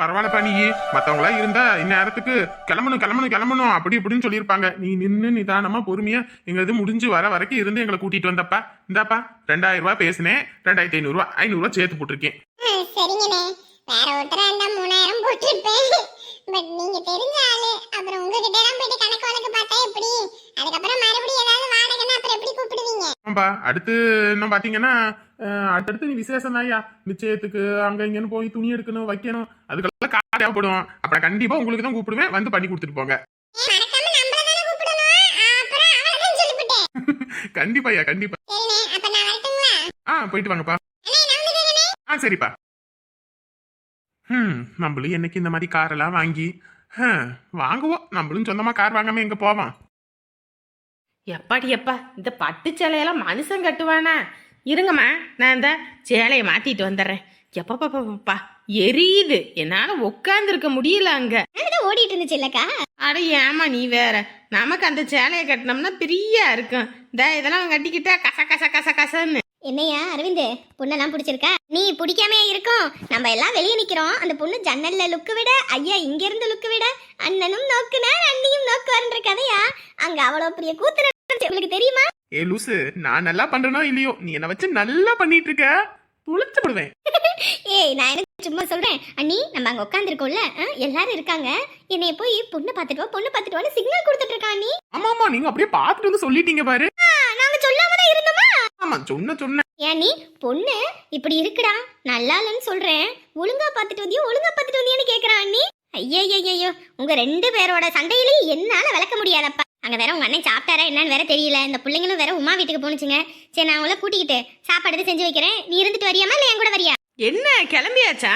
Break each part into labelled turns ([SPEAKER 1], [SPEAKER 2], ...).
[SPEAKER 1] பரவாயில்லப்பா நீ. மத்தவங்களா இருந்தா இந்நேரத்துக்கு கிளம்பணும் கிளம்பணும் கிளம்பணும். அப்படி இப்படின்னு சொல்லியிருப்பாங்க. நீ நின்னு நிதானமா பொறுமையா எங்க இது முடிஞ்சு வர வரைக்கும் இருந்து எங்களை கூட்டிட்டு வந்தப்பா. இந்தாப்பா ரெண்டாயிரம் ரூபாய் பேசினேன். ரெண்டாயிரத்தி ஐநூறு ரூபாய் ஐநூறு ரூபாய் சேர்த்து போட்டிருக்கேன்.
[SPEAKER 2] சரிங்கண்ணே. வேற ஒருத்தரா இருந்தா மூணாயிரம் போட்டிருப்பேன். பட் நீங்க தெரிஞ்ச ஆளு. அப்புறம் உங்ககிட்ட எல்லாம் போயிட்டு கணக்கு வழக்கு பார்த்தா எப்படி? அதுக்கப்புறம் மறுபடியும் ஏதாவது வாடகைன்னா அப்புறம் எப்படி கூப்பிடுவீங்க?
[SPEAKER 1] ஆமாப்பா அடுத்து இன்னும் பாத்தீங்கன்னா அடுத்தடுத்து நீ விசேஷம் தான்யா. நிச்சயத்துக்கு அங்க இங்கன்னு போய் துணி எடுக்கணும் வைக்கணும். அதுக்கெல்லாம் காசு தேவைப்படும். அப்புறம் கண்டிப்பா உங்களுக்கு தான் கூப்பிடுவேன். வந்து பண்ணி கொடுத்துட்டு போங்க. கண்டிப்பாயா கண்டிப்பா ஆ போயிட்டு வாங்கப்பா. ஆ சரிப்பா. ம் நம்மளும் என்னைக்கு இந்த மாதிரி காரெல்லாம் வாங்கி வாங்குவோம். நம்மளும் சொந்தமா கார் வாங்காம எங்க போவோம்?
[SPEAKER 3] எப்பாடி எப்பா இந்த பட்டு சேலையெல்லாம் மனுஷன் கட்டுவானா? இருங்கம்மா நான் இந்த சேலையை மாத்திட்டு வந்துடுறேன். எப்பா பாப்பா எரியுது. என்னால உட்காந்துருக்க முடியல அங்க.
[SPEAKER 2] ஓடிட்டு இருந்துச்சு இல்லக்கா?
[SPEAKER 3] அட ஏமா நீ வேற. நமக்கு அந்த சேலையை கட்டினோம்னா பிரியா இருக்கும். இந்த இதெல்லாம் கட்டிக்கிட்டா கச கச கச கசன்னு.
[SPEAKER 2] என்னையா அரவிந்த்? பொண்ணெல்லாம் பிடிச்சிருக்கா? நீ பிடிக்காம இருக்கும். நம்ம எல்லாம் வெளியே நிக்கிறோம். அந்த பொண்ணு ஜன்னல்ல லுக்கு விட ஐயா இங்க இருந்து லுக்கு விட அண்ணனும் நோக்குனா அண்ணியும் நோக்குவார்ன்ற கதையா? அங்க அவ்வளவு பெரிய கூத்து. உங்களுக்கு தெரியுமா?
[SPEAKER 1] ஏ லூசு நான் நல்லா பண்றேனோ இல்லையோ? நீ என்ன வச்சு நல்லா பண்ணிட்டு இருக்க துளைச்சு விடுவேன்
[SPEAKER 2] ஏய் நான் எனக்கு சும்மா சொல்றேன்? அண்ணி நம்ம அங்க உட்காந்துருக்கோம்ல எல்லாரும் இருக்காங்க. என்னைய போய் பொண்ணு பார்த்துட்டு வா பொண்ணு பார்த்துட்டு வான்னு சிக்னல் கொடுத்துட்டு இருக்கா அண்ணி.
[SPEAKER 1] ஆமா ஆமா நீங்க அப்படியே பார்த்துட்டு வந்து சொல்லிட்டீங்க பாரு.
[SPEAKER 2] நாங்க
[SPEAKER 1] ஆமா சொன்ன சொன்ன.
[SPEAKER 2] ஏன் நீ? பொண்ணு இப்படி இருக்குடா. நல்லா இல்லைன்னு சொல்றேன். ஒழுங்கா பார்த்துட்டு வந்தியோ? ஒழுங்கா பார்த்துட்டு வந்தியோன்னு கேக்குறான் அண்ணி. ஐயய்யய்யோ உங்க ரெண்டு பேரோட சண்டையிலையும் என்னால விளக்க முடியாதப்பா. அங்க வேற உங்க அண்ணன் சாப்பிட்டாரா என்னன்னு வேற தெரியல. இந்த பிள்ளைங்களும் வேற உமா வீட்டுக்கு போனுச்சுங்க சரி நான் அவங்கள கூட்டிக்கிட்டு சாப்பாடு செஞ்சு வைக்கிறேன். நீ இருந்துட்டு வரியாமா இல்ல என் கூட வரியா?
[SPEAKER 3] என்ன கிளம்பியாச்சா?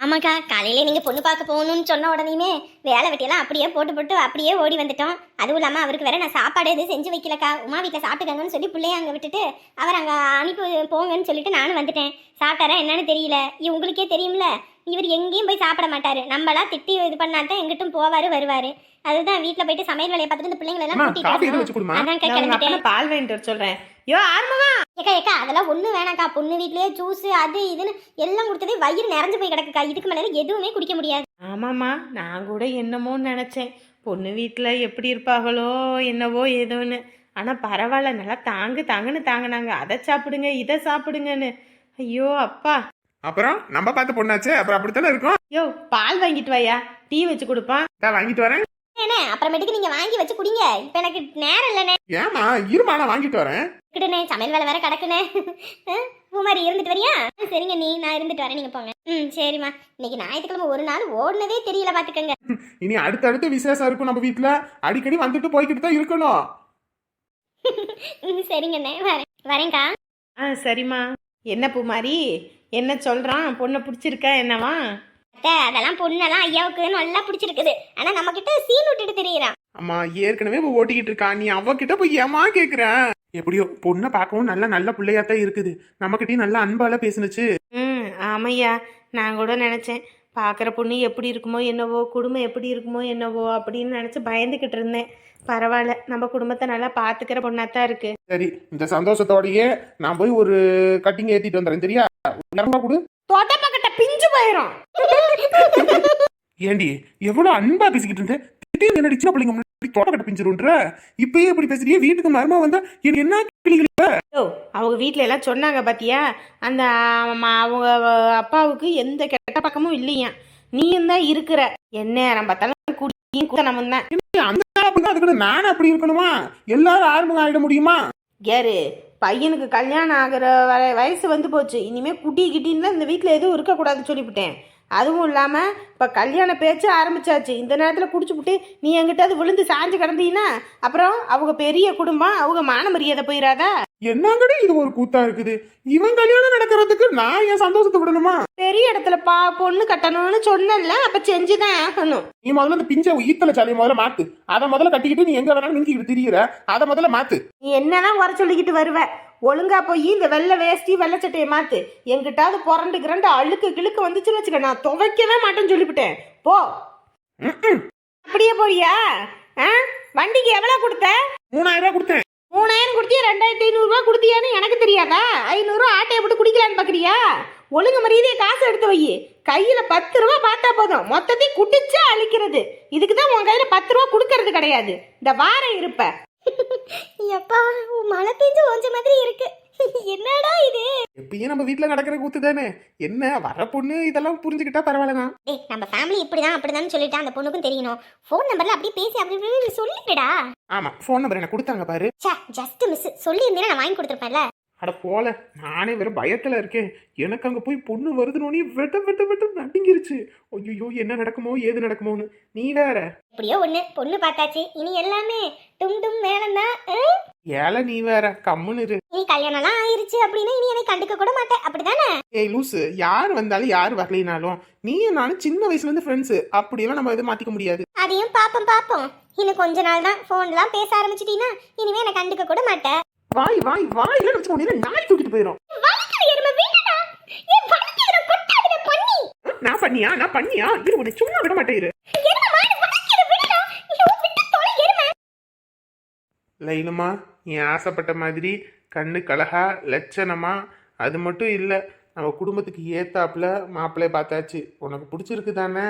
[SPEAKER 2] ஆமாக்கா காலையிலே நீங்கள் பொண்ணு பார்க்க போகணும்னு சொன்ன உடனேயுமே வேலை வெட்டியெல்லாம் அப்படியே போட்டு போட்டு அப்படியே ஓடி வந்துட்டோம். அதுவும் இல்லாமல் அவருக்கு வேற நான் சாப்பாடு எதுவும் செஞ்சு வைக்கலக்கா. உமா வீட்டில் சாப்பிட்டுக்கங்கன்னு சொல்லி பிள்ளைய அங்கே விட்டுட்டு அவர் அங்கே அனுப்பி போங்கன்னு சொல்லிட்டு நானும் வந்துட்டேன். சாப்பிட்டாரா என்னன்னு தெரியல. இ- உங்களுக்கே தெரியும்ல. இவர் எங்கேயும் போய் சாப்பிட மாட்டாரு. நம்மளா திட்டி இது பண்ணாதான் எங்கிட்டும் போவாரு வருவாரு. அதுதான் வீட்ல போயிட்டு சமையல் வேலையை பார்த்துட்டு இந்த பிள்ளைங்களை எல்லாம் கூட்டிட்டு
[SPEAKER 3] உங்க
[SPEAKER 2] கிளம்பிட்டேன்
[SPEAKER 3] அப்பனை பால் வர சொல்றேன். யோ ஆர்மமா
[SPEAKER 2] ஏக்கா ஏக்கா அதெல்லாம் ஒன்றும் வேணாக்கா பொண்ணு வீட்லயே ஜூஸ் அது இதுன்னு எல்லாம் கொடுத்ததே வயிறு நிறைஞ்சு போய் கிடக்குக்கா. இதுக்கு மேலே எதுவுமே குடிக்க முடியாது.
[SPEAKER 3] ஆமாம்மா நான் கூட என்னமோன்னு நினச்சேன். பொண்ணு வீட்டில் எப்படி இருப்பாங்களோ என்னவோ ஏதோன்னு. ஆனால் பரவாயில்ல நல்லா தாங்கு தாங்குன்னு தாங்கினாங்க. அதை சாப்பிடுங்க இதை சாப்பிடுங்கன்னு. ஐயோ அப்பா!
[SPEAKER 1] அப்புறம் நம்ம பார்த்த பொண்ணாச்சே அப்புறம் அப்படித்தானே இருக்கும்?
[SPEAKER 3] யோ பால் வாங்கிட்டு வாயா? டீ வச்சு கொடுப்பான்.
[SPEAKER 1] நான் வாங்கிட்டு வரேன்.
[SPEAKER 2] என்ன அப்புறமேட்டுக்கு நீங்க வாங்கி வச்சு குடிங்க. இப்ப எனக்கு நேரம் இல்லைண்ணே.
[SPEAKER 1] ஏமா இருமா நான் வாங்கிட்டு வரேன்.
[SPEAKER 2] கிட்டனே சமையல் வேலை வேற கிடக்குனே. பூமாரி இருந்துட்டு வரியா? சரிங்க நீ நான் இருந்துட்டு வரேன் நீங்க போங்க. ம் சரிம்மா. இன்னைக்கு ஞாயிற்றுக்கிழமை ஒரு நாள் ஓடுனதே தெரியல பாத்துக்கங்க.
[SPEAKER 1] இனி அடுத்தடுத்து விசேஷம் இருக்கும் நம்ம வீட்ல. அடிக்கடி வந்துட்டு போய்கிட்டு தான் இருக்கணும்.
[SPEAKER 2] ம் சரிங்கண்ணே வரேன். வரேன்க்கா.
[SPEAKER 3] ஆ சரிம்மா. என்ன பூமாரி என்ன சொல்கிறான் பொண்ணை பிடிச்சிருக்கா என்னவா?
[SPEAKER 2] அத்தை அதெல்லாம் பொண்ணெல்லாம் ஐயாவுக்கு நல்லா பிடிச்சிருக்குது. ஆனா நம்ம கிட்ட சீன் விட்டுட்டு தெரியறான்.
[SPEAKER 1] அம்மா ஏற்கனவே இவ ஓட்டிக்கிட்டு இருக்கா. நீ அவகிட்ட போய் ஏமா கேக்குற? எப்படியோ பொண்ணை பார்க்கவும் நல்ல நல்ல பிள்ளையாத்தான் இருக்குது. நம்மகிட்டயும் நல்ல அன்பால பேசுனுச்சு.
[SPEAKER 3] ம் ஆமையா. நான் கூட நினச்சேன் பார்க்குற பொண்ணு எப்படி இருக்குமோ என்னவோ குடும்பம் எப்படி இருக்குமோ என்னவோ அப்படின்னு நினச்சி பயந்துக்கிட்டு இருந்தேன். பரவாயில்ல நம்ம குடும்பத்தை நல்லா பார்த்துக்கிற பொண்ணாக தான் இருக்கு.
[SPEAKER 1] சரி இந்த சந்தோஷத்தோடயே நான் போய் ஒரு கட்டிங் ஏத்திட்டு வந்துறேன் சரியா? ஒரு இரநூறுவா கொடு.
[SPEAKER 3] தொட்ட பக்கட்ட பிஞ்சு போயிடும்
[SPEAKER 1] ஏண்டி எவ்வளவு அன்பா பேசிக்கிட்டு இருந்தேன் திடீர்னு என்னடி சின்ன பிள்ளைங்க முன்னாடி தோட்டக்கட்ட பிஞ்சிருன்ற இப்பயே இப்படி பேசுறியே வீட்டுக்கு மருமா வந்தா எனக்கு என்ன கிளிகள்
[SPEAKER 3] ஓ அவங்க வீட்டில எல்லாம் சொன்னாங்க பாத்தியா? அந்த அவங்க அப்பாவுக்கு எந்த கெட்ட பக்கமும் இல்லையா? நீயும் தான் இருக்கிற. எந்நேரம் பார்த்தாலும் குடியும் குத்தனமும் தான்.
[SPEAKER 1] அந்த அதுக்கு நானும் அப்படி இருக்கணுமா? எல்லாரும் ஆரம்பம் ஆயிட முடியுமா?
[SPEAKER 3] கேரு பையனுக்கு கல்யாணம் ஆகிற வர வயசு வந்து போச்சு. இனிமேல் குட்டி கிட்டின்னு இந்த வீட்டில் எதுவும் இருக்கக்கூடாதுன்னு சொல்லிவிட்டேன். அதுவும் இல்லாமல் இப்போ கல்யாண பேச்சு ஆரம்பிச்சாச்சு. இந்த நேரத்தில் குடிச்சுப்புட்டு நீ எங்கிட்ட அது விழுந்து சாஞ்சு கிடந்தீங்கன்னா அப்புறம் அவங்க பெரிய குடும்பம் அவங்க மான மரியாதை போயிடாதா
[SPEAKER 1] என்னங்கடி இது ஒரு கூத்தா இருக்குது? இவன் கல்யாணம் நடக்கிறதுக்கு நான் என் சந்தோஷத்தை விடணுமா?
[SPEAKER 3] பெரிய இடத்துல பா பொண்ணு கட்டணும்னு சொன்னல அப்போ செஞ்சுதான் ஆகணும்.
[SPEAKER 1] நீ முதல்ல இந்த பிஞ்ச ஈத்தல சாலையை முதல்ல மாத்து. அதை முதல்ல கட்டிக்கிட்டு நீ எங்க வேணாலும் மிஞ்சிக்கிட்டு திரியிற. அதை முதல்ல மாத்து.
[SPEAKER 3] நீ என்னதான் குறை சொல்லிக்கிட்டு வருவ? ஒழுங்கா போய் இந்த வெள்ளை வேஷ்டி வெள்ளை சட்டையை மாத்து. எங்கிட்டாவது புரண்டு கிரண்டு அழுக்கு கிழுக்கு வந்துச்சுன்னு வச்சுக்க நான் துவைக்கவே மாட்டேன்னு சொல்லிவிட்டேன். போ. அப்படியே போறியா? வண்டிக்கு எவ்வளோ கொடுத்த?
[SPEAKER 1] மூணாயிரம் ரூபாய் கொடுத்தேன்.
[SPEAKER 3] மூணாயிரம் ஐநூறுரூவா கொடுத்தியான்னு எனக்கு தெரியாதா? ஐநூறுரூவா ஆட்டையை போட்டு குடிக்கலான்னு பார்க்குறியா ஒழுங்கு மரியாதையை காசு எடுத்து வை. கையில பத்து ரூபா பார்த்தா போதும். மொத்தத்தையும் குடிச்சா அழிக்கிறது. இதுக்கு தான் உன் கையில பத்து ரூபா கொடுக்கறது கிடையாது. இந்த வாரம் இருப்ப.
[SPEAKER 2] எப்பா மழை பெஞ்சு ஒஞ்ச மாதிரி இருக்கு. என்னடா இது?
[SPEAKER 1] எப்பயும் நம்ம வீட்ல நடக்கிற கூத்து தானே? என்ன வர பொண்ணு இதெல்லாம் புரிஞ்சுக்கிட்டா பரவாயில்லதான்
[SPEAKER 2] டேய் நம்ம ஃபேமிலி இப்படிதான் அப்படிதான் சொல்லிட்டு அந்த பொண்ணுக்கும் தெரியணும் ஃபோன் நம்பர்ல அப்படியே பேசி அப்படி இப்படி சொல்லிடுடா
[SPEAKER 1] ஆமா ஃபோன் நம்பர் எனக்கு கொடுத்தாங்க பாரு.
[SPEAKER 2] ச்சே ஜஸ்ட் மிஸ் சொல்லியிருந்தேன்னா நான் வாங்கி கொடுத்துருப்பேன்ல.
[SPEAKER 1] அட போல நானே வெறும் பயத்துல இருக்கேன். எனக்கு அங்க போய் பொண்ணு வருதுனோனே வெட்ட வெட்ட வெட்ட நடுங்கிருச்சு. ஐயோ என்ன நடக்குமோ ஏது நடக்குமோன்னு. நீ வேற.
[SPEAKER 2] எப்படியோ ஒண்ணு பொண்ணு பார்த்தாச்சு. இனி எல்லாமே டும் டும் மேளம் தான்
[SPEAKER 1] ஏல நீ வேற. கம்முன்னு இரு.
[SPEAKER 2] இனி கல்யாணம்லாம் ஆயிருச்சு அப்படின்னா இனி என்னை கண்டுக்க கூட மாட்டேன். அப்படிதானே
[SPEAKER 1] ஏய் லூசு யார் வந்தாலும் யார் வரலைனாலும் நீயும் நானும் சின்ன வயசுல இருந்து ஃப்ரெண்ட்ஸ் அப்படியெல்லாம் நம்ம எதுவும் மாத்திக்க முடியாது.
[SPEAKER 2] அதையும் பாப்போம் பாப்போம் இன்னும் கொஞ்ச நாள் தான் ஃபோன்லாம் பேச ஆரம்பிச்சிட்டீங்கன்னா இனிமே என்னை கண்டுக்க கூட மாட்டேன்
[SPEAKER 1] வாய் வாய் வாயில வச்சு உடனே நாய் தூக்கிட்டு போயிடும். நான் பண்ணியா? நான் பண்ணியா? இரு உன்னை சும்மா விட மாட்டேன் இரு.
[SPEAKER 2] எருமை மாடு வலிக்குது, விடுடா. ஐயோ, விட்டு தொலை, எருமை.
[SPEAKER 1] லைனுமா நீ ஆசைப்பட்ட மாதிரி கண்ணு கழகா லட்சணமா? அது மட்டும் இல்லை நம்ம குடும்பத்துக்கு ஏத்தாப்புல மாப்பிள்ளைய பார்த்தாச்சு. உனக்கு பிடிச்சிருக்கு தானே?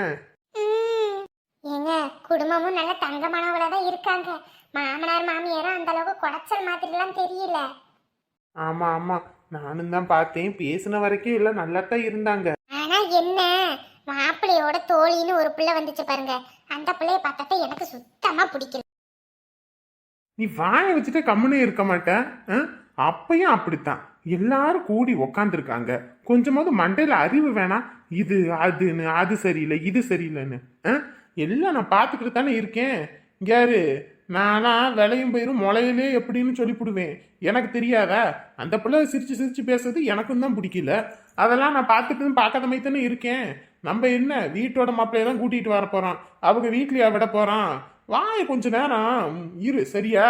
[SPEAKER 2] ம், ஏங்க குடும்பமும் நல்ல தங்கமானவங்களா தான் இருக்காங்க. மாமனார் மாமியாரும் அந்த அளவுக்கு குடைச்சல் மாதிரிலாம் தெரியல.
[SPEAKER 1] ஆமா ஆமா. நானும் தான் பார்த்தேன். பேசின வரைக்கும் இல்லை நல்லா தான் இருந்தாங்க.
[SPEAKER 2] ஆனா என்ன? மாப்பிள்ளையோட தோழின்னு ஒரு பிள்ளை வந்துச்சு பாருங்க. அந்த பிள்ளைய பார்த்தா எனக்கு சுத்தமா பிடிக்கல.
[SPEAKER 1] நீ வாயை வச்சுட்டு கம்முனே இருக்க மாட்டேன்? அப்பயும் அப்படித்தான். எல்லாரும் கூடி உக்காந்துருக்காங்க. கொஞ்சமாவது மண்டையில அறிவு வேணாம் இது அதுன்னு அது சரியில்லை இது சரியில்லைன்னு? எல்லாம் நான் பார்த்துக்கிட்டு தானே இருக்கேன் யாரு? நானா விளையும் பயிரும் முளையிலே எப்படின்னு சொல்லிவிடுவேன் எனக்கு தெரியாதா? அந்த பிள்ளை சிரித்து சிரித்து பேசுறது எனக்கும் தான் பிடிக்கல. அதெல்லாம் நான் பார்த்துட்டு பார்க்காத மாதிரி தானே இருக்கேன். நம்ம என்ன வீட்டோட மாப்பிள்ளைய தான் கூட்டிகிட்டு வர போகிறோம் அவங்க வீட்லயா விட போகிறோம் வாய கொஞ்ச நேரம் இரு சரியா?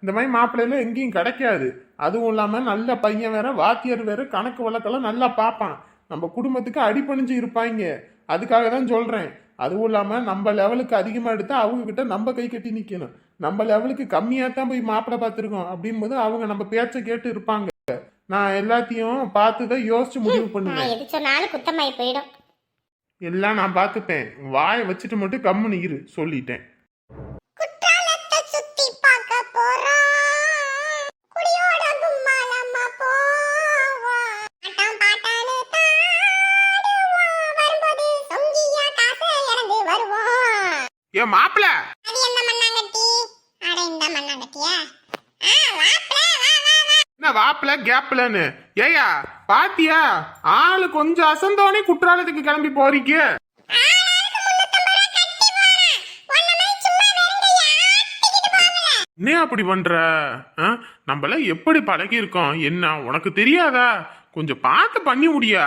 [SPEAKER 1] இந்த மாதிரி மாப்பிள்ளையில எங்கேயும் கிடைக்காது. அதுவும் இல்லாமல் நல்ல பையன் வேற வாத்தியார் வேற கணக்கு வழக்கெல்லாம் நல்லா பார்ப்பான். நம்ம குடும்பத்துக்கு அடிபணிஞ்சு இருப்பாங்க அதுக்காக தான் சொல்கிறேன் அதுவும் இல்லாமல் நம்ம லெவலுக்கு அதிகமாக எடுத்தால் அவங்கக்கிட்ட நம்ம கை கட்டி நிற்கணும் நம்ம லெவலுக்கு கம்மியாக தான் போய் மாப்பிள்ளை பார்த்துருக்கோம். அப்படிங்கும்போது அவங்க நம்ம பேச்சை கேட்டு இருப்பாங்க. நான் எல்லாத்தையும் பார்த்து தான் யோசிச்சு முடிவு பண்ணுவேன்.
[SPEAKER 2] நான் எது சொன்னாலும் குத்தமாயி போயிடும்.
[SPEAKER 1] எல்லாம் நான் பார்த்துப்பேன். வாயை வச்சுட்டு மட்டும் கம்முன்னு இரு சொல்லிட்டேன்.
[SPEAKER 2] குற்றாலத்தை சுத்தி பார்க்க போறோம் குடியோட கும்மாளம்மா போவோம் ஆட்டம் பாட்டான்னு தாடுவோம் வரும்போது சொங்கியா காசை இறந்து வருவோம்
[SPEAKER 1] ஏன் மாப்பிள்ள
[SPEAKER 2] அது என்ன மண்ணாங்கட்டி அட இந்த மண்ணாங்கட்டியா ஆ வாப்ல வா வா வா
[SPEAKER 1] கேப்ல கேப்லன்னு ஏயா பாத்தியா? ஆளு கொஞ்சம் அசந்தோனே குற்றாலத்துக்கு கிளம்பி போறீங்க.
[SPEAKER 2] நீ
[SPEAKER 1] என்ன அப்படி பண்ற? நம்மள எப்படி பழகி இருக்கோம் என்ன உனக்கு தெரியாதா? கொஞ்சம் பார்த்து பண்ணி முடியா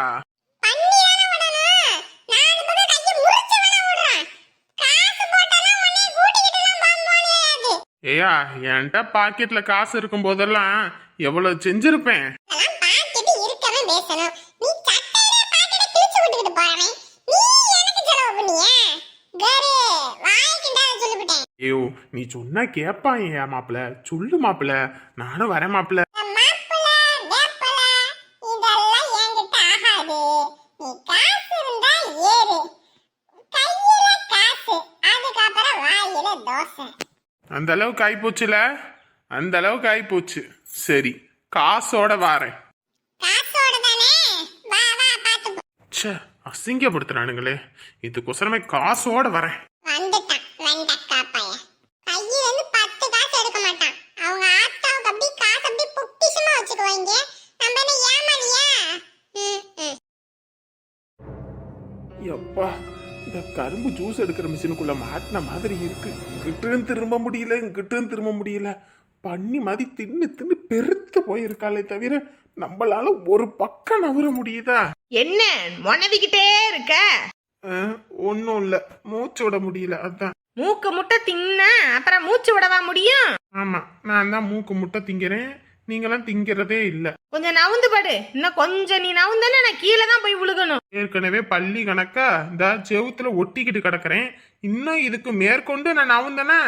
[SPEAKER 2] பண்ணி தானே விடணும் நாலு பக்கம் கையை முறிச்சு வேணா விடுறேன் காசு போட்டாலாம் உன்னை கூட்டிக்கிட்டுலாம் போக முடியாது
[SPEAKER 1] ஏயா என்கிட்ட பாக்கெட்ல காசு இருக்கும் போதெல்லாம் எவ்வளவு செஞ்சிருப்பேன்? ஐயோ நீ சொன்னா கேப்பான் ஏன் மாப்பிள்ள. சொல்லு மாப்பிள்ள. நானும் வரேன்
[SPEAKER 2] மாப்பிள தோசை.
[SPEAKER 1] அந்த அளவுக்கு ஆயிப்போச்சுல? அந்த அளவுக்கு ஆயிப்போச்சு. சரி காசோட வாரேன்.
[SPEAKER 2] காசோட தானே வா வா பாத்து போ.
[SPEAKER 1] ச்சே அசிங்கப்படுத்துறானுங்களே. இதுக்கொசரமே காசோட வரேன். எப்பா இந்த கரும்பு ஜூஸ் எடுக்கிற மிஷினுக்குள்ள மாட்டின மாதிரி இருக்கு. இங்கிட்டும் திரும்ப முடியல இங்கிட்டும் திரும்ப முடியல. பண்ணி மாதிரி தின்னு தின்னு பெருத்து போயிருக்காளே தவிர நம்மளால ஒரு பக்கம் நவர முடியுதா?
[SPEAKER 3] என்ன? முனவிக்கிட்டே இருக்க?
[SPEAKER 1] ஒன்றும் இல்லை. மூச்சு விட முடியல அதான்.
[SPEAKER 3] மூக்கு முட்டை தின்னா அப்புறம் மூச்சு விடவா முடியும்?
[SPEAKER 1] ஆமா நான் தான் மூக்கு முட்டை திங்கிறேன். நீங்களாம் திங்கிறதே இல்லை.
[SPEAKER 3] கொஞ்சம் நவுந்து படு. இன்னும் கொஞ்சம் நீ நவுந்தனா நான் கீழே தான் போய் விழுகணும்.
[SPEAKER 1] ஏற்கனவே பள்ளி கணக்கா இந்த செவுத்துல ஒட்டிக்கிட்டு கிடக்குறேன். இன்னும் இதுக்கு மேற்கொண்டு நான் நவுந்தேனா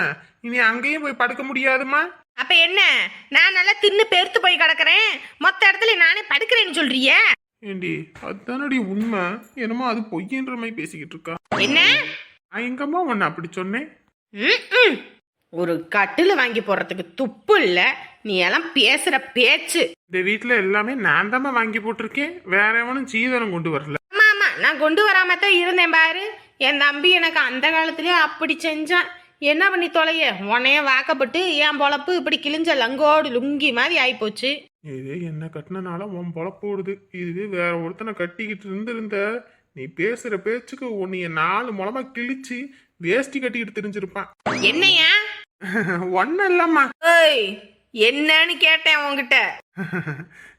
[SPEAKER 1] இனி அங்கேயும் போய் படுக்க முடியாதுமா?
[SPEAKER 3] அப்ப என்ன? நான் நல்லா தின்னு பெருத்து போய் கிடக்குறேன். மொத்த இடத்துல நானே படுக்கிறேன்னு சொல்றிய?
[SPEAKER 1] ஏண்டி அதுதானடி உண்மை. என்னமோ அது பொய்யன்ற மாதிரி பேசிக்கிட்டு இருக்கா.
[SPEAKER 3] என்ன?
[SPEAKER 1] நான் எங்கம்மா உன்னை அப்படி சொன்னேன்.
[SPEAKER 3] ஒரு கட்டில் வாங்கி போடுறதுக்கு துப்பு இல்ல. நீ எல்லாம் பேசுற பேச்சு.
[SPEAKER 1] இந்த வீட்ல எல்லாமே நான் தாம்மா வாங்கி போட்டிருக்கேன். வேற எவனும் சீதனம் கொண்டு வரல.
[SPEAKER 3] ஆமா ஆமா. நான் கொண்டு வராம தான் இருந்தேன் பாரு. என் தம்பி எனக்கு அந்த காலத்திலேயே அப்படி செஞ்சான். என்ன பண்ணி தொலைய? உன்னைய வாக்கப்பட்டு என் பொழப்பு இப்படி கிழிஞ்ச லங்கோடு லுங்கி மாதிரி ஆயிப்போச்சு.
[SPEAKER 1] இது என்ன கட்டினால உன் பொழப்பு ஓடுது. இதுவே வேற ஒருத்தனை கட்டிக்கிட்டு இருந்திருந்த. நீ பேசுற பேச்சுக்கு உன்னைய நாலு முளமா கிழிச்சு வேஷ்டி கட்டிக்கிட்டு தெரிஞ்சிருப்பான்.
[SPEAKER 3] என்னையா?
[SPEAKER 1] ஒன்னும் இல்லம்மா
[SPEAKER 3] ஏய் என்னன்னு கேட்டேன் உன்கிட்ட.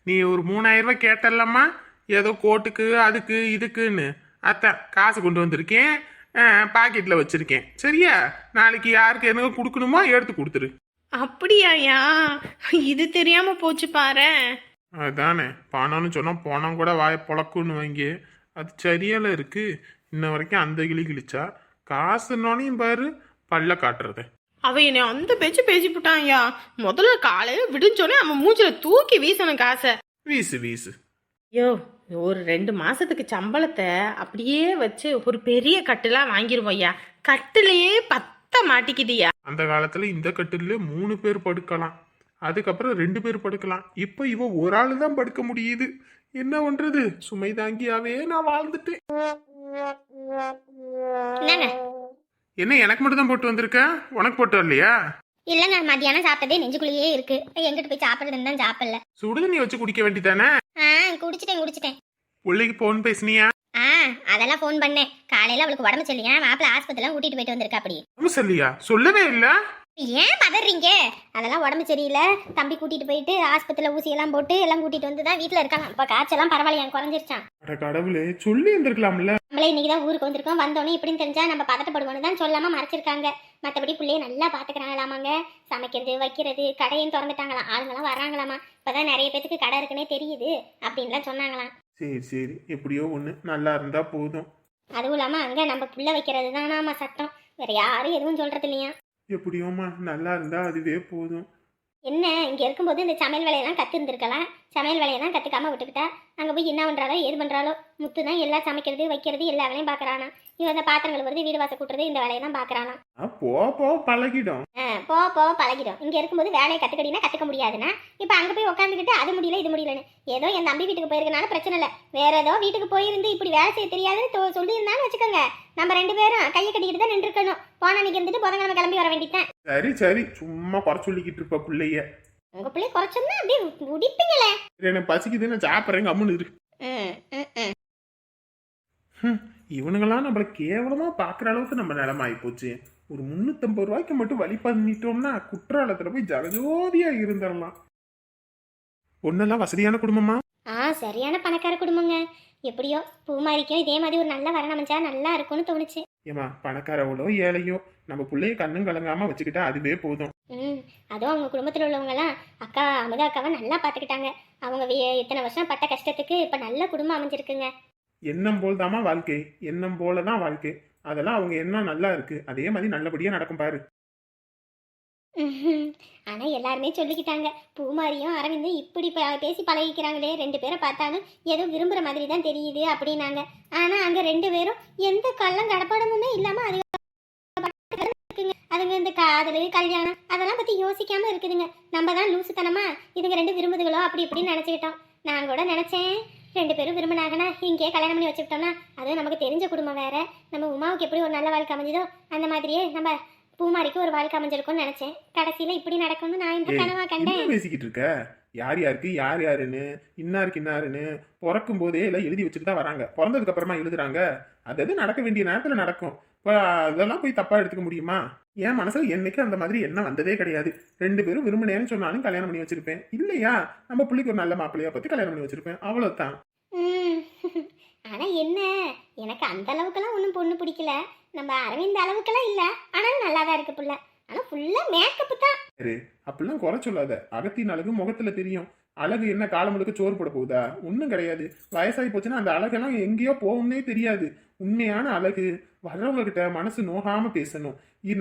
[SPEAKER 1] நீ ஒரு மூணாயிரம் ரூபாய் கேட்டல்லம்மா. ஏதோ கோட்டுக்கு அதுக்கு இதுக்குன்னு. அத்தான் காசு கொண்டு வந்திருக்கேன். பாக்கெட்ல வச்சிருக்கேன். சரியா? நாளைக்கு யாருக்கு என்ன கொடுக்கணுமோ எடுத்து கொடுத்துரு.
[SPEAKER 3] அப்படியாயா இது தெரியாம போச்சு பாரேன்
[SPEAKER 1] அதானே. பணம்னு சொன்னா பணம் கூட வாய பொழக்குன்னு வாங்கி. அது சரியால இருக்கு. இன்ன வரைக்கும் அந்த கிளி கிழிச்சா. காசுனோனையும் பாரு பல்ல காட்டுறது.
[SPEAKER 3] அவ என்னை அந்த பேச்சு பேசிவிட்டான்யா முதல்ல காலையில விடிஞ்சோடனே அவன் மூஞ்சில தூக்கி வீசணும் காசை.
[SPEAKER 1] வீசு வீசு.
[SPEAKER 3] ஐயோ ஒரு ரெண்டு மாசத்துக்கு சம்பளத்தை அப்படியே வச்சு ஒரு பெரிய கட்டுலா வாங்கிருவோம் ஐயா கட்டுலயே பத்த மாட்டிக்குதுயா.
[SPEAKER 1] அந்த காலத்துல இந்த கட்டில மூணு பேர் படுக்கலாம். அதுக்கப்புறம் ரெண்டு பேர் படுக்கலாம். இப்ப இவ ஒரு ஆளு தான் படுக்க முடியுது. என்ன பண்றது? சுமை தாங்கியாவே நான் வாழ்ந்துட்டேன். என்ன எனக்கு மட்டும் தான் போட்டு வந்திருக்க? உனக்கு போட்டு வரலையா?
[SPEAKER 2] இல்லைங்க மத்தியானம் சாப்பிட்டதே நெஞ்சுக்குள்ளேயே இருக்கு. எங்கிட்டு போய் சாப்பிட்றதுன்னு தான் சாப்பிடல.
[SPEAKER 1] சுடுதண்ணி வச்சு குடிக்க வேண்டியதானே?
[SPEAKER 2] ஆ குடிச்சிட்டேன் குடிச்சிட்டேன்.
[SPEAKER 1] பிள்ளைக்கு போன் பேசுனியா?
[SPEAKER 2] ஆ அதெல்லாம் ஃபோன் பண்ணேன். காலையில அவளுக்கு உடம்பு சரியில்லையா? மாப்பிள்ள ஆஸ்பத்திரிலாம் கூட்டிட்டு போயிட்டு வந்திருக்கா அப்படி
[SPEAKER 1] ஆமா சொல்லியா சொல்லவே இல்ல.
[SPEAKER 2] ஏன் பதறீங்க? அதெல்லாம் உடம்பு சரியில்லை. தம்பி கூட்டிட்டு போயிட்டு ஆஸ்பத்திரியில் ஊசி எல்லாம் போட்டு எல்லாம் கூட்டிட்டு வந்து தான் வீட்டில் இருக்காங்க. இப்போ காய்ச்சலாம் பரவாயில்லையா? குறைஞ்சிருச்சான்
[SPEAKER 1] அட கடவுளே சொல்லி இருந்திருக்கலாம்ல.
[SPEAKER 2] நம்மளே இன்னைக்கு தான் ஊருக்கு வந்திருக்கோம். வந்தோடனே இப்படின்னு தெரிஞ்சா நம்ம பதட்டப்படுவோம்னு தான் சொல்லாம மறைச்சிருக்காங்க. மற்றபடி பிள்ளைய நல்லா பார்த்துக்கிறாங்களாமாங்க. சமைக்கிறது வைக்கிறது கடையும் திறந்துட்டாங்களாம். ஆளுங்களாம் வராங்களாமா இப்போதான் நிறைய பேத்துக்கு கடை இருக்குன்னே தெரியுது அப்படின்லாம் சொன்னாங்களாம்.
[SPEAKER 1] சரி சரி. எப்படியோ ஒண்ணு. நல்லா இருந்தா போதும்.
[SPEAKER 2] அதுவும் இல்லாமல் அங்கே நம்ம புள்ள வைக்கிறது தானாமா சட்டம். வேற யாரும் எதுவும் சொல்றது இல்லையா
[SPEAKER 1] எப்படியோம்மா. நல்லா இருந்தா அதுவே போதும்.
[SPEAKER 2] என்ன இங்கே இருக்கும்போது இந்த சமையல் வேலையெல்லாம் கற்றுருந்துருக்கலாம் சமையல் வேலையெல்லாம் கற்றுக்காம விட்டுக்கிட்டா? அங்கே போய் என்ன பண்ணுறாலோ ஏது பண்ணுறாலோ முத்து தான் எல்லாம் சமைக்கிறது வைக்கிறது எல்லா வேலையும் பார்க்குறானா இவன் இந்த பாத்திரங்கள் வருது வீடு வாசல் கூட்டுறது இந்த வேலையை தான் பார்க்குறானா
[SPEAKER 1] ஆ, போ போ பழகிடும்.
[SPEAKER 2] போ போ பழகிடும். இங்கே இருக்கும்போது வேலையை கற்றுக்கிட்டீங்கன்னா கற்றுக்க முடியாதுன்னா இப்போ அங்கே போய் உட்காந்துக்கிட்டு அது முடியல இது முடியலன்னு. ஏதோ என் தம்பி வீட்டுக்கு போயிருக்கனால பிரச்சனை இல்லை. வேற ஏதோ வீட்டுக்கு போயிருந்து இப்படி வேலை செய்ய தெரியாதுன்னு சொல்லியிருந்தான்னு வச்சுக்கோங்க. நம்ம ரெண்டு பேரும் கையை கட்டிக்கிட்டு தான் நின்றுக்கணும் போன அன்னைக்கு இருந்துட்டு புதன்கிழமை கிளம்பி வர வேண்டியதான்
[SPEAKER 1] சரி சரி. சும்மா குறை சொல்லிக்கிட்டு இருப்ப பிள்ளைய.
[SPEAKER 2] உங்கள் பிள்ளை குறைச்சோம்னா அப்படியே உடிப்பீங்களே.
[SPEAKER 1] எனக்கு பசிக்குது நான் சாப்பிட்றேன். கம்முன்னு இரு
[SPEAKER 2] ம் ம் ம்
[SPEAKER 1] ஹம், இவனுங்கெல்லாம் நம்மள கேவலமா பாக்குற அளவுக்கு நம்ம நிலைமை ஆயிப்போச்சு ஒரு முன்னூத்தம்பது ரூபாய்க்கு மட்டும் வழி பண்ணிட்டோம்னா குற்றாலத்துல போய் ஜகஜோதியா இருந்துடலாம். பொண்ணெல்லாம் வசதியான குடும்பமா?
[SPEAKER 2] ஆ சரியான பணக்கார குடும்பங்க. எப்படியோ பூமாரிக்கும் இதே மாதிரி ஒரு நல்ல வரன் அமைஞ்சா நல்லா இருக்கும்னு தோணுச்சு.
[SPEAKER 1] ஏமா பணக்காரவளோ ஏழையோ நம்ம பிள்ளைய கண்ணும் கலங்காம வச்சுக்கிட்டா அதுவே போதும்.
[SPEAKER 2] ம் அதுவும் அவங்க குடும்பத்தில் உள்ளவங்கலாம் அக்கா அமுதா அக்காவை நல்லா பார்த்துக்கிட்டாங்க. அவங்க வே- இத்தனை வருஷம் பட்ட கஷ்டத்துக்கு இப்போ நல்ல குடும்பம் அமைஞ்சிருக்குங்க.
[SPEAKER 1] எண்ணம் போல் தாமா வாழ்க்கை. எண்ணம் போல தான் வாழ்க்கை. அதெல்லாம் அவங்க எண்ணம் நல்லா இருக்கு. அதே மாதிரி நல்லபடியா நடக்கும் பாரு.
[SPEAKER 2] ஆனால் எல்லாருமே சொல்லிக்கிட்டாங்க. பூமாரியும் அரவிந்தும் இப்படி பேசி பழகிக்கிறாங்களே. ரெண்டு பேரை பார்த்தாலும் ஏதோ விரும்புகிற மாதிரி தான் தெரியுது அப்படின்னாங்க. ஆனால் அங்கே ரெண்டு பேரும் எந்த கள்ளம் கடப்படமுமே இல்லாமல் அது இருக்குங்க. அதுங்க இந்த காதல் கல்யாணம் அதெல்லாம் பற்றி யோசிக்காம இருக்குதுங்க. நம்ம தான் லூசுத்தனமா இதுங்க ரெண்டு விரும்புதுகளோ அப்படி இப்படின்னு நினச்சிக்கிட்டோம். நான் கூட நினச்சேன். ரெண்டு பேரும் விரும்பினாங்கன்னா இங்கேயே கல்யாணம் பண்ணி வச்சுக்கிட்டோம்னா அதுவும் நமக்கு தெரிஞ்ச குடும்பம் வேற. நம்ம உமாவுக்கு எப்படி ஒரு நல்ல வாழ்க்கை அமைஞ்சதோ அந்த மாதிரியே நம்ம பூமாரிக்கு ஒரு வாழ்க்கை அமைஞ்சிருக்கும்னு நினைச்சேன். கடைசியில இப்படி நடக்கும்னு நான் இந்த கனவா கண்டேன்?
[SPEAKER 1] பேசிக்கிட்டு இருக்க? யார் யாருக்கு யார் யாருன்னு இன்னாருக்கு இன்னாருன்னு பிறக்கும் போதே எல்லாம் எழுதி வச்சுட்டு தான் வராங்க. பிறந்ததுக்கு அப்புறமா எழுதுறாங்க. அது நடக்க வேண்டிய நேரத்துல நடக்கும். இப்போ அதெல்லாம் போய் தப்பா எடுத்துக்க முடியுமா? என் மனசுல என்னைக்கு அந்த மாதிரி எண்ணம் வந்ததே கிடையாது. ரெண்டு பேரும் விரும்பினேன்னு சொன்னாலும் கல்யாணம் பண்ணி வச்சிருப்பேன். இல்லையா? நம்ம பிள்ளைக்கு ஒரு நல்ல மாப்பிள்ளையா பத்தி கல்யாணம் பண்ணி வச்சிருப்பேன். அவ்வளவுதான்.
[SPEAKER 2] ம். ஆனா என்ன? எனக்கு அந்த அளவுக்கெல்லாம் ஒன்றும் பொண்ணு பிடிக்கல. நம்ம அரவிந்த் அளவுக்கெல்லாம் இல்ல. ஆனாலும் நல்லா தான் இருக்கு புள்ள. ஆனா ஃபுல்லா மேக்கப் தான்.
[SPEAKER 1] அப்படிலாம் குறை சொல்லாத. அகத்தின் அழகு முகத்துல தெரியும். அழகு என்ன காலம் முழுக்க சோறு போட போகுதா? ஒன்றும் கிடையாது. வயசாகி போச்சுன்னா அந்த அழகெல்லாம் எங்கேயோ போகும்னே தெரியாது. உண்மையான அழகு. வர்றவங்க கிட்ட மனசு நோகாம பேசணும்.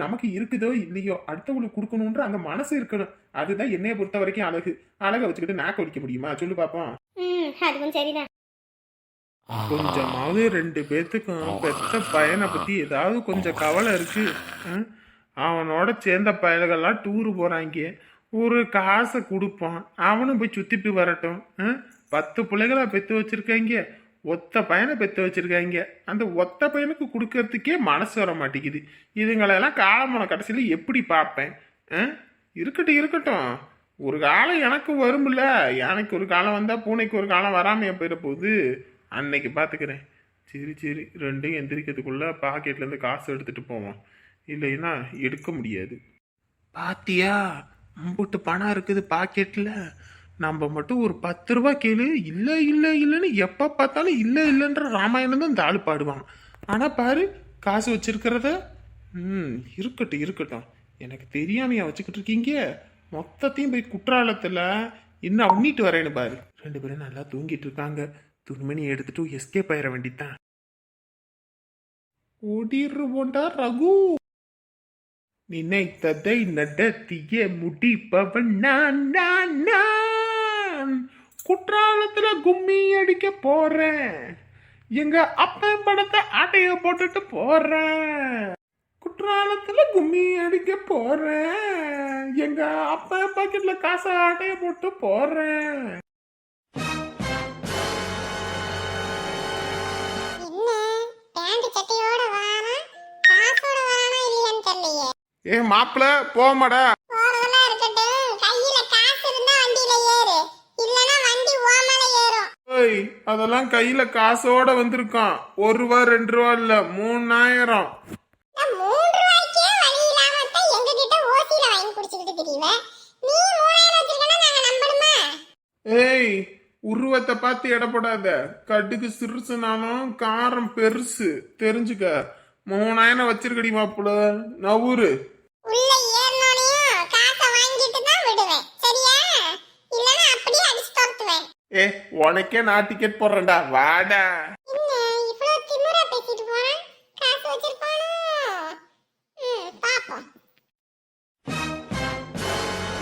[SPEAKER 1] நமக்கு இருக்குதோ இல்லையோ அடுத்தவங்களுக்கு கொடுக்கணுன்ற அந்த மனசு இருக்கணும். அதுதான் என்னைய பொறுத்த வரைக்கும் அழகு. அழகை வச்சுக்கிட்டு நாக்க ஒடிக்க முடியுமா? சொல்லு பாப்போம்
[SPEAKER 2] அதுவும் சரிதான்.
[SPEAKER 1] கொஞ்சமாவது ரெண்டு பேத்துக்கும் பெத்த பையனை பத்தி ஏதாவது கொஞ்சம் கவலை இருக்கு? அவனோட சேர்ந்த பயல்கள்லாம் டூரு போறாங்க. ஒரு காசை கொடுப்பான். அவனும் போய் சுத்திட்டு வரட்டும்? பத்து பிள்ளைகளா பெத்து வச்சிருக்காங்க. ஒத்த பையனை பெற்று வச்சுருக்காங்க. அந்த ஒத்த பையனுக்கு கொடுக்கறதுக்கே மனசு வர மாட்டேங்குது. இதுங்களெல்லாம் காலமான கடைசியில் எப்படி பார்ப்பேன்? ஆ? இருக்கட்டும் இருக்கட்டும். ஒரு காலம் எனக்கு வரும்ல. யானைக்கு ஒரு காலம் வந்தால் பூனைக்கு ஒரு காலம் வராமையே போயிட போகுது. அன்னைக்கு பார்த்துக்கிறேன். சரி சரி. ரெண்டும் எந்திரிக்கிறதுக்குள்ளே பாக்கெட்லேருந்து காசு எடுத்துகிட்டு போவோம். இல்லைன்னா எடுக்க முடியாது. பாத்தியா? அம்புட்டு பணம் இருக்குது பாக்கெட்டில் நம்ம மட்டும் ஒரு பத்து ரூபா கேளு. இல்லை இல்லை இல்லைன்னு எப்போ பார்த்தாலும் இல்லை இல்லைன்ற ராமாயணம் தான் இந்த ஆள் பாடுவான். ஆனால் பாரு காசு வச்சிருக்கிறத ம் இருக்கட்டும் இருக்கட்டும். எனக்கு தெரியாமையா வச்சுக்கிட்டு இருக்கீங்க. மொத்தத்தையும் போய் குற்றாலத்தில் இன்னும் அண்ணிட்டு வரேன்னு பாரு. ரெண்டு பேரும் நல்லா தூங்கிட்டு இருக்காங்க. துணிமணி எடுத்துட்டு எஸ்கேப் ஆயிட வேண்டித்தான் ஓடிடுவோண்டா ரகு. நினைத்ததை நடத்திய முடிப்பவன் நான் நான் நான். குற்றாலத்துல கும்மி அடிக்க போறேன். எங்க அப்பா படத்தை ஆட்டைய போட்டுட்டு போறேன். குற்றாலத்துல கும்மி அடிக்க போறேன். எங்க அப்பா பாக்கெட்ல காசை ஆட்டைய போட்டு போறேன்.
[SPEAKER 2] என்ன? பேண்ட் சட்டையோட வாரா காசோட வரானா இல்லையான்னு தெரியலையே
[SPEAKER 1] ஏ மாப்பிள போமாடா
[SPEAKER 2] போறதெல்லாம் இருக்கட்டும் கையில காசு இருந்தா வண்டியில ஏறு இல்லனா வண்டி ஓமல ஏறும்
[SPEAKER 1] ஏய் அதெல்லாம் கையில காசோட வந்திருக்கான். ஒரு ரூபா ரெண்டு ரூபா இல்ல மூணாயிரம். ஏய் உருவத்தை பார்த்து எடப்படாத கடுகு சிறுசுனாலும் காரம் பெருசு. தெரிஞ்சுக்க. மூணாயிரம் வச்சிருக்கடி மாப்பிள நவுரு
[SPEAKER 2] உள்ள ஏறனோனையும் காசை வாங்கிட்டு தான் விடுவேன் சரியா இல்லனா அப்படியே அடிச்சு தோத்துவேன்
[SPEAKER 1] ஏ உனக்கே நான் டிக்கெட் போடுறேன்டா. வாடா.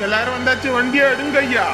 [SPEAKER 1] எல்லாரும் வந்தாச்சு வண்டியை எடுங்க ஐயா